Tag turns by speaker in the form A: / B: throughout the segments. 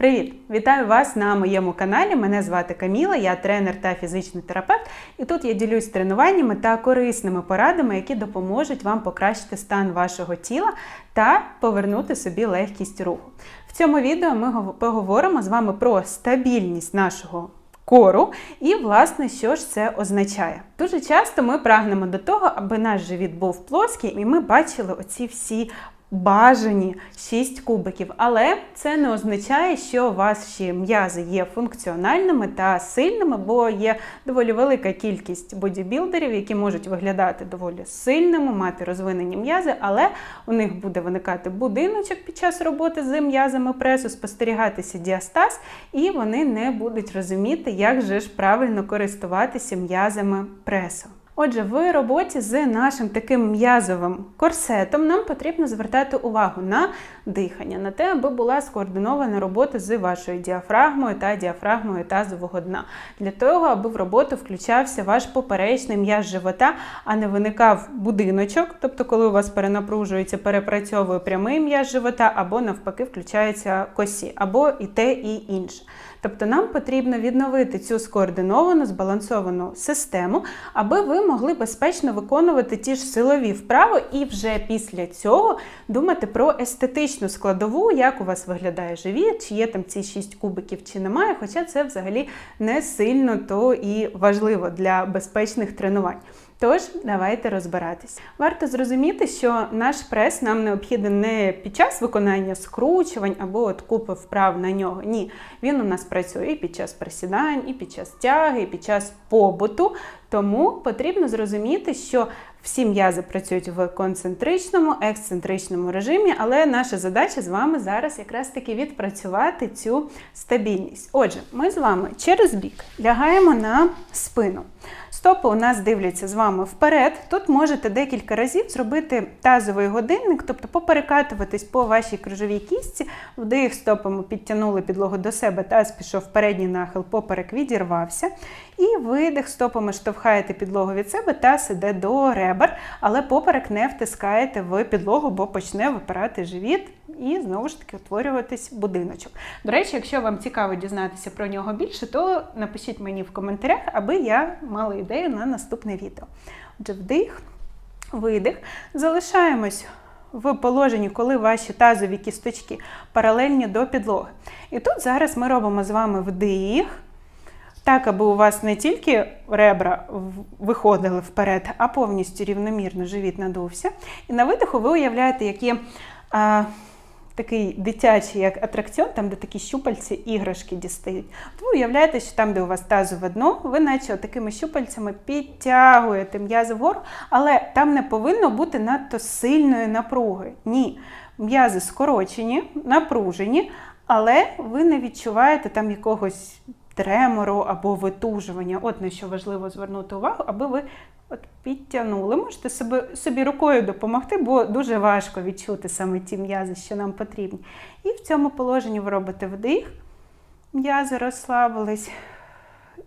A: Привіт! Вітаю вас на моєму каналі. Мене звати Каміла, я тренер та фізичний терапевт. І тут я ділюсь тренуваннями та корисними порадами, які допоможуть вам покращити стан вашого тіла та повернути собі легкість руху. В цьому відео ми поговоримо з вами про стабільність нашого кору і, власне, що ж це означає. Дуже часто ми прагнемо до того, аби наш живіт був плоский, і ми бачили оці всі бажані 6 кубиків. Але це не означає, що ваші м'язи є функціональними та сильними, бо є доволі велика кількість бодібілдерів, які можуть виглядати доволі сильними, мати розвинені м'язи, але у них буде виникати будиночок під час роботи з м'язами пресу, спостерігатися діастаз, і вони не будуть розуміти, як же ж правильно користуватися м'язами пресу. Отже, в роботі з нашим таким м'язовим корсетом нам потрібно звертати увагу на дихання, на те, аби була скоординована робота з вашою діафрагмою та діафрагмою тазового дна, для того, аби в роботу включався ваш поперечний м'яз живота, а не виникав будиночок, тобто, коли у вас перенапружується, перепрацьовує прямий м'яз живота, або навпаки включаються косі, або і те, і інше. Тобто нам потрібно відновити цю скоординовану, збалансовану систему, аби ви могли безпечно виконувати ті ж силові вправи, і вже після цього думати про естетичну складову, як у вас виглядає живіт, чи є там ці 6 кубиків, чи немає. Хоча це взагалі не сильно то і важливо для безпечних тренувань. Тож, давайте розбиратись. Варто зрозуміти, що наш прес нам необхіден не під час виконання скручувань або от купи вправ на нього. Ні, він у нас працює і під час присідань, і під час тяги, і під час побуту. Тому потрібно зрозуміти, що всі м'язи працюють в концентричному, ексцентричному режимі, але наша задача з вами зараз якраз таки відпрацювати цю стабільність. Отже, ми з вами через бік лягаємо на спину. Стопи у нас дивляться з вами вперед. Тут можете декілька разів зробити тазовий годинник, тобто поперекатуватись по вашій крижовій кістці, вдих стопами підтягнули підлогу до себе, таз пішов передній нахил, поперек відірвався. І видих стопами штовхаєте підлогу від себе, таз іде до ребер, але поперек не втискаєте в підлогу, бо почне випирати живіт і знову ж таки утворюватись будиночок. До речі, якщо вам цікаво дізнатися про нього більше, то напишіть мені в коментарях, аби я мала ідею на наступне відео. Отже, вдих, видих. Залишаємось в положенні, коли ваші тазові кісточки паралельні до підлоги. І тут зараз ми робимо з вами вдих. Так, аби у вас не тільки ребра виходили вперед, а повністю рівномірно живіт надувся. І на видиху ви уявляєте, які такий дитячий як атракціон, там, де такі щупальці, іграшки дістають. От ви уявляєте, що там, де у вас тазове дно, ви наче такими щупальцями підтягуєте м'язи вгору, але там не повинно бути надто сильної напруги. Ні. М'язи скорочені, напружені, але ви не відчуваєте там якогось тремору або витужування. От на що важливо звернути увагу, аби ви от підтягнули. Можете собі, собі рукою допомогти, бо дуже важко відчути саме ті м'язи, що нам потрібні. І в цьому положенні ви робите вдих, м'язи розслабились,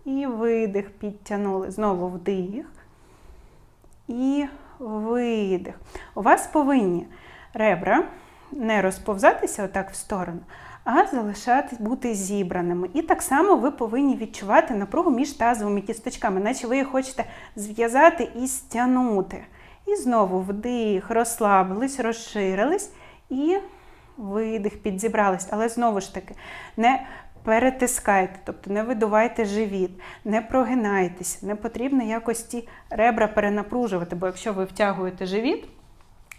A: і видих, підтягнули. Знову вдих. І видих. У вас повинні ребра не розповзатися отак в сторону, а залишати бути зібраними. І так само ви повинні відчувати напругу між тазовими кісточками, наче ви їх хочете зв'язати і стягнути. І знову вдих, розслабились, розширились і видих, підзібрались. Але знову ж таки, не перетискайте, тобто не видувайте живіт, не прогинайтеся, не потрібно якось ті ребра перенапружувати, бо якщо ви втягуєте живіт,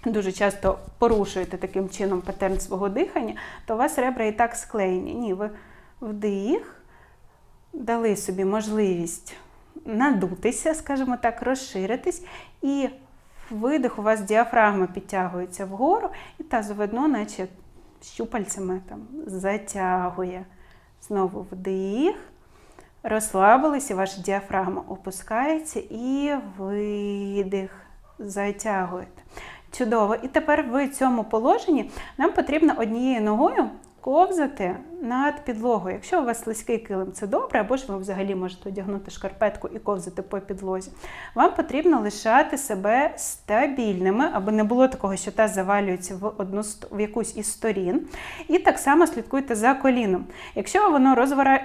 A: дуже часто порушуєте таким чином патерн свого дихання, то у вас ребра і так склеєні. Ні, ви вдих, дали собі можливість надутися, скажімо так, розширитись, і видих у вас діафрагма підтягується вгору, і тазове дно, наче щупальцями там затягує. Знову вдих. Розслабилися, ваша діафрагма опускається і видих. Затягуєте. Чудово. І тепер в цьому положенні нам потрібно однією ногою ковзати над підлогою. Якщо у вас слизький килим, це добре, або ж ви взагалі можете одягнути шкарпетку і ковзати по підлозі. Вам потрібно лишати себе стабільними, аби не було такого, що таз завалюється в одну в якусь із сторін. І так само слідкуйте за коліном. Якщо воно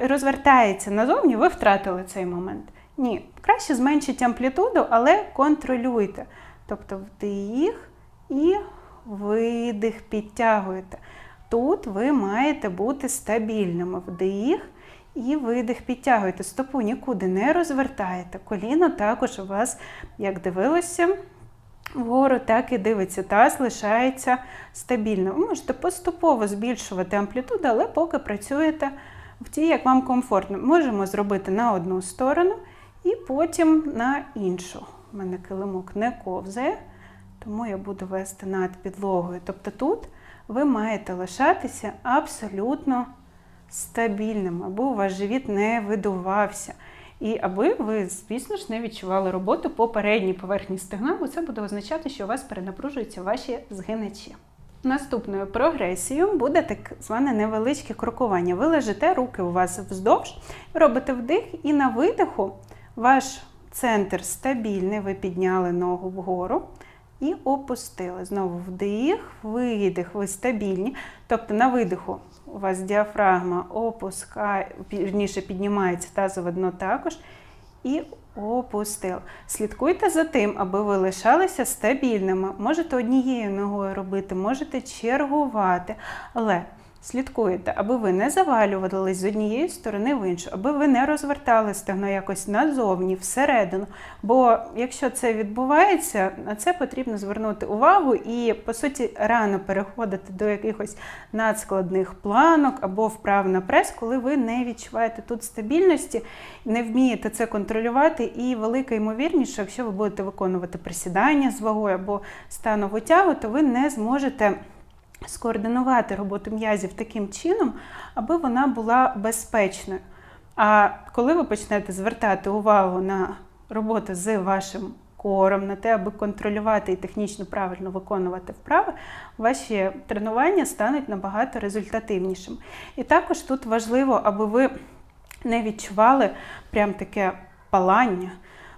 A: розвертається назовні, ви втратили цей момент. Ні, краще зменшіть амплітуду, але контролюйте. Тобто вдих і видих підтягуєте. Тут ви маєте бути стабільними. Вдих і видих підтягуєте. Стопу нікуди не розвертаєте. Коліно також у вас, як дивилося, вгору, так і дивиться. Таз лишається стабільним. Ви можете поступово збільшувати амплітуду, але поки працюєте в тій, як вам комфортно. Можемо зробити на одну сторону і потім на іншу. У мене килимок не ковзає, тому я буду вести над підлогою. Тобто тут ви маєте лишатися абсолютно стабільним, аби у вас живіт не видувався. І аби ви, звісно ж, не відчували роботу по передній поверхні стегна, бо це буде означати, що у вас перенапружуються ваші згиначі. Наступною прогресією буде так зване невеличке крокування. Ви лежите, руки у вас вздовж, робите вдих, і на видиху ваш центр стабільний, ви підняли ногу вгору і опустили. Знову вдих, видих, ви стабільні. Тобто на видиху у вас діафрагма опускає, вірніше піднімається тазове дно також. І опустили. Слідкуйте за тим, аби ви лишалися стабільними. Можете однією ногою робити, можете чергувати. Але слідкуєте, аби ви не завалювались з однієї сторони в іншу, аби ви не розвертали стегно якось назовні, всередину. Бо якщо це відбувається, на це потрібно звернути увагу і, по суті, рано переходити до якихось надскладних планок або вправ на прес, коли ви не відчуваєте тут стабільності, не вмієте це контролювати, і велика ймовірність, що якщо ви будете виконувати присідання з вагою або станову тягу, то ви не зможете скоординувати роботу м'язів таким чином, аби вона була безпечною. А коли ви почнете звертати увагу на роботу з вашим кором, на те, аби контролювати і технічно правильно виконувати вправи, ваші тренування стануть набагато результативнішими. І також тут важливо, аби ви не відчували прям таке палання,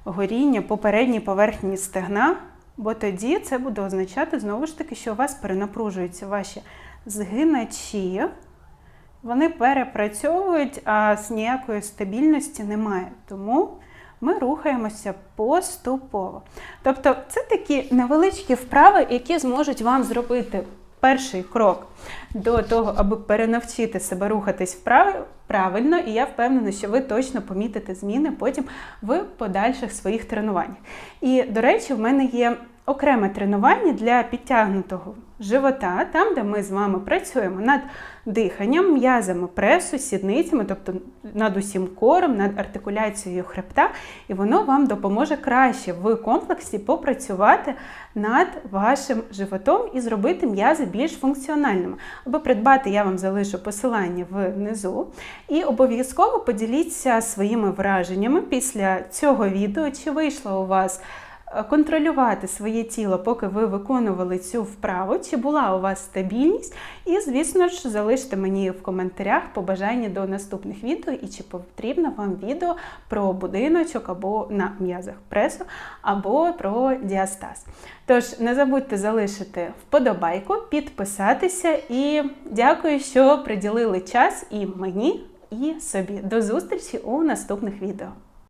A: горіння по передній поверхні стегна. Бо тоді це буде означати, знову ж таки, що у вас перенапружуються ваші згиначі, вони перепрацьовують, а з ніякої стабільності немає. Тому ми рухаємося поступово. Тобто, це такі невеличкі вправи, які зможуть вам зробити перший крок до того, аби перенавчити себе рухатись правильно, і я впевнена, що ви точно помітите зміни потім в подальших своїх тренуваннях. І, до речі, в мене є окреме тренування для підтягнутого живота, там, де ми з вами працюємо над диханням, м'язами пресу, сідницями, тобто над усім кором, над артикуляцією хребта, і воно вам допоможе краще в комплексі попрацювати над вашим животом і зробити м'язи більш функціональними. Аби придбати, я вам залишу посилання внизу. І обов'язково поділіться своїми враженнями після цього відео, чи вийшло у вас контролювати своє тіло, поки ви виконували цю вправу, чи була у вас стабільність. І, звісно ж, залиште мені в коментарях побажання до наступних відео, і чи потрібно вам відео про будиночок або на м'язах пресу, або про діастаз. Тож, не забудьте залишити вподобайку, підписатися і дякую, що приділили час і мені, і собі. До зустрічі у наступних відео.